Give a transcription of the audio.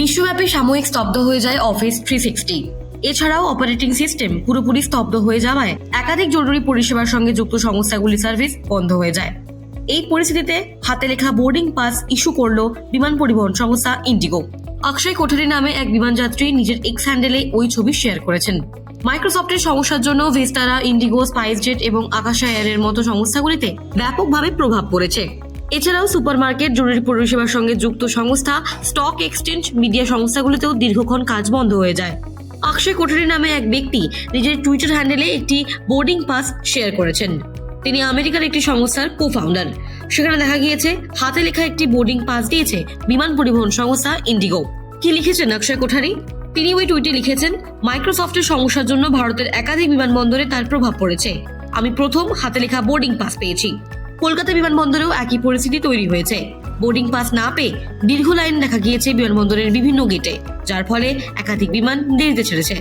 বিশ্বব্যাপী সাময়িক স্তব্ধ হয়ে যায় অফিস থ্রি সিক্সটি এছাড়াও অপারেটিং সিস্টেম পুরোপুরি স্তব্ধ হয়ে যাওয়ায় একাধিক জরুরি পরিষেবার সঙ্গে যুক্ত সংস্থাগুলির সার্ভিস বন্ধ হয়ে যায়। এই পরিস্থিতিতে হাতে লেখা বোর্ডিং পাস ইস্যু করল বিমান পরিবহন সংস্থা ইন্ডিগো অক্ষয় কোঠারি নামে এক বিমানযাত্রী নিজের এক্স হ্যান্ডেলে ওই ছবি শেয়ার করেছেন। মাইক্রোসফটের সমস্যার জন্য ভিস্তারা ইন্ডিগো স্পাইসজেট এবং আকাশা এয়ারের মতো সংস্থাগুলিতে ব্যাপকভাবে প্রভাব পড়েছে। এছাড়াও সুপারমার্কেট, জরুরি পরিষেবার সঙ্গে যুক্ত সংস্থা স্টক এক্সচেঞ্জ মিডিয়া সংস্থাগুলিতেও দীর্ঘক্ষণ কাজ বন্ধ হয়ে যায়। অক্ষয় কোঠারি নামে এক ব্যক্তি নিজের টুইটার হ্যান্ডেলে একটি বোর্ডিং পাস শেয়ার করেছেন। তিনি আমেরিকার একটি সংস্থার কো ফাউন্ডার সেখানে দেখা গিয়েছে, হাতে লেখা একটি বোর্ডিং পাস দিয়েছে বিমান পরিবহন সংস্থা ইন্ডিগো কি লিখেছেন অক্ষয় কোঠারি? তিনি ওই টুইটে লিখেছেন মাইক্রোসফটের সমস্যার জন্য ভারতের একাধিক বিমানবন্দরে তার প্রভাব পড়েছে। আমি প্রথম হাতে লেখা বোর্ডিং পাস পেয়েছি। কলকাতা বিমানবন্দরেও একই পরিস্থিতি তৈরি হয়েছে। বোর্ডিং পাস না পেয়ে দীর্ঘ লাইন দেখা গিয়েছে বিমানবন্দরের বিভিন্ন গেটে, যার ফলে একাধিক বিমান দেরিতে ছেড়েছে।